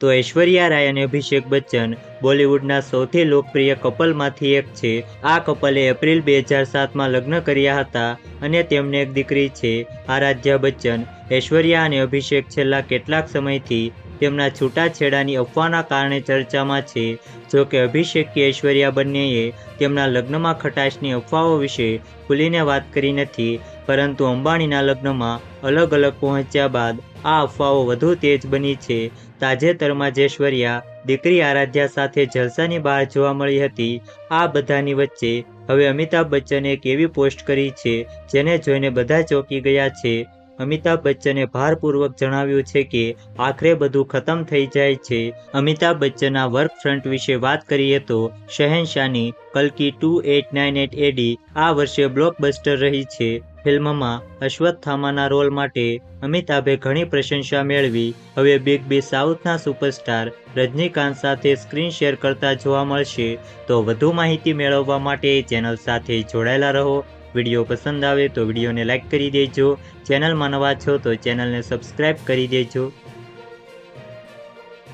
તો ઐશ્વર્યા રાય અને અભિષેક બચ્ચન બોલિવૂડના સૌથી લોકપ્રિય કપલમાંથી એક છે. આ કપલે એપ્રિલ બે હજાર સાતમાં લગ્ન કર્યા હતા અને તેમને એક દીકરી છે, આરાધ્યા બચ્ચન. ઐશ્વર્યા અને અભિષેક છેલ્લા કેટલાક સમયથી તેમના છૂટાછેડાની અફવાના કારણે ચર્ચામાં છે. જો કે અભિષેક કે ઐશ્વર્યા બંનેએ તેમના લગ્નમાં ખટાશની અફવાઓ વિશે ખુલીને વાત કરી નથી, પરંતુ અંબાણીના લગ્નમાં અલગ અલગ પહોંચ્યા બાદ આ અફવાઓ વધુ તેજ બની છે. તાજેતરમાં જૈશ્વર્યા દીકરી આરાધ્યા સાથે જલસાની બહાર જોવા મળી હતી. આ બધાની વચ્ચે હવે અમિતાભ બચ્ચને એક એવી પોસ્ટ કરી છે, જેને જોઈને બધા ચોંકી ગયા છે. અમિતાભ બચ્ચને ભારપૂર્વક જણાવ્યું છે કે આખરે બધું ખતમ થઈ જાય છે. અમિતાભ બચ્ચનના વર્ક ફ્રન્ટ વિશે વાત કરીએ તો શહેનશાહની કલ્કી two eight nine eight AD આ વર્ષે બ્લોકબસ્ટર રહી છે. ફિલ્મમાં અશ્વત્થામાના રોલ માટે અમિતાભે ઘણી પ્રશંસા મેળવી. હવે બિગ બી સાઉથના સુપરસ્ટાર રજનીકાંત સાથે સ્ક્રીન શેર કરતા જોવા મળશે. તો વધુ માહિતી મેળવવા માટે ચેનલ સાથે જોડાયેલા રહો. વીડિયો પસંદ આવે તો વિડીયોને લાઇક કરી દેજો. ચેનલમાં નવા છો તો ચેનલને સબસ્ક્રાઇબ કરી દેજો.